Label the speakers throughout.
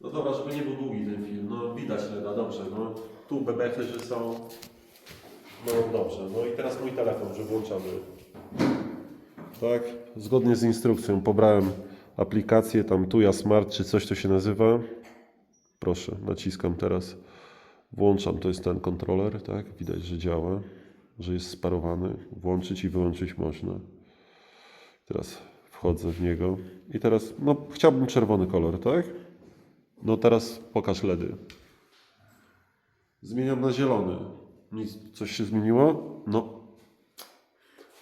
Speaker 1: No dobra, żeby nie był długi ten film. No widać Leda, dobrze. No tu bebechy, że są. No dobrze. No i teraz mój telefon, że włączamy. Tak, zgodnie z instrukcją pobrałem aplikację tam Tuja Smart czy coś to się nazywa. Proszę, naciskam teraz. Włączam, to jest ten kontroler, tak? Widać, że działa, że jest sparowany. Włączyć i wyłączyć można. Teraz wchodzę w niego i teraz, no chciałbym czerwony kolor, tak? No teraz pokaż LEDy. Zmieniam na zielony. Nic, coś się zmieniło? No.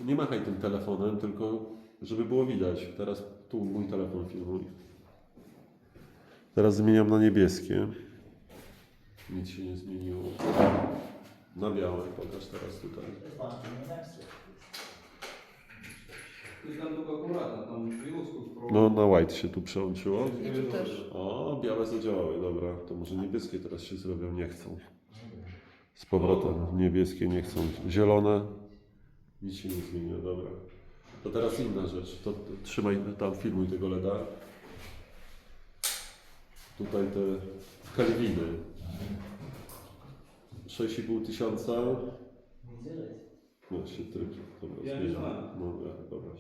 Speaker 1: Nie machaj tym telefonem, tylko żeby było widać. Teraz tu mój telefon filmuj. Teraz zmieniam na niebieskie. Nic się nie zmieniło. Na białe, pokaż teraz tutaj.
Speaker 2: I tam tylko akurata, tam wiózków
Speaker 1: No na white się tu przełączyło.
Speaker 3: I tu też.
Speaker 1: O, białe zadziałały, dobra. To może niebieskie teraz się zrobią, nie chcą. Z powrotem niebieskie nie chcą. Zielone. Nic się nie zmienia, dobra. To teraz inna rzecz. To, to trzymaj tam, filmuj tego LEDa. Tutaj te Kelviny. 6,5 tysiąca. No się tryb. Dobra,
Speaker 2: Ja nie
Speaker 1: zmieniam.
Speaker 2: znałem.
Speaker 1: No, dobra.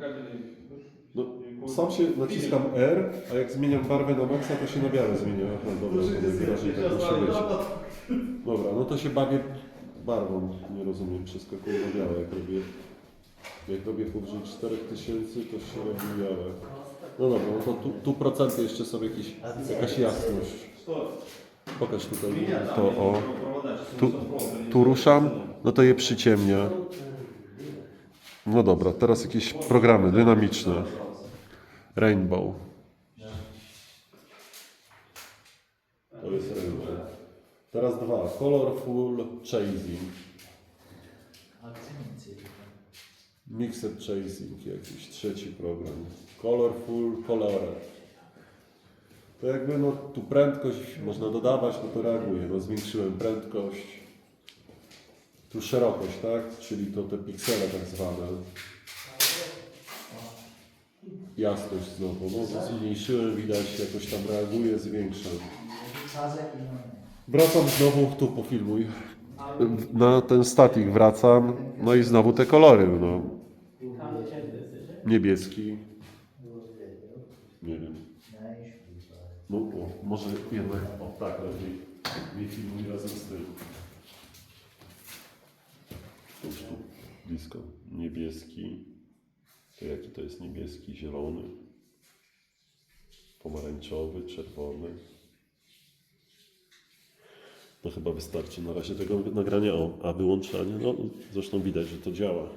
Speaker 2: Kabel
Speaker 1: No, sam się naciskam R, a jak zmieniam barwę na maksa, to się na białe zmienia. Aha, dobra, to najwyraźniej tak być. Dobra, no to się bawię barwą. Nie rozumiem, przeskakuję na białe, jak robię. Jak robię powyżej 4000, to się robi białe. No dobra, no to tu, tu procenty jeszcze są jakieś, jakaś jasność. Pokaż tutaj to o. Tu, tu ruszam, no to je przyciemnia. No dobra, teraz jakieś programy dynamiczne. Rainbow. To jest rainbow. Teraz dwa. Colorful Chasing. Mixed Chasing, jakiś trzeci program. Colorful Color. To jakby no tu prędkość można dodawać, no to reaguje. No zwiększyłem prędkość. Tu szerokość, tak? Czyli to te piksele tak zwane. Jasność znowu. No zmniejszyłem, widać jakoś tam reaguje, zwiększam. Wracam znowu, tu pofilmuj. Na ten statik wracam, no i znowu te kolory, no. Niebieski. Nie wiem. No, o, może jednak, o tak, lepiej. Nie filmuj razem z tym. Już tu, blisko. Niebieski. To jaki to jest niebieski? Zielony. Pomarańczowy, czerwony. No chyba wystarczy na razie tego nagrania. O, a wyłączanie, no zresztą widać, że to działa.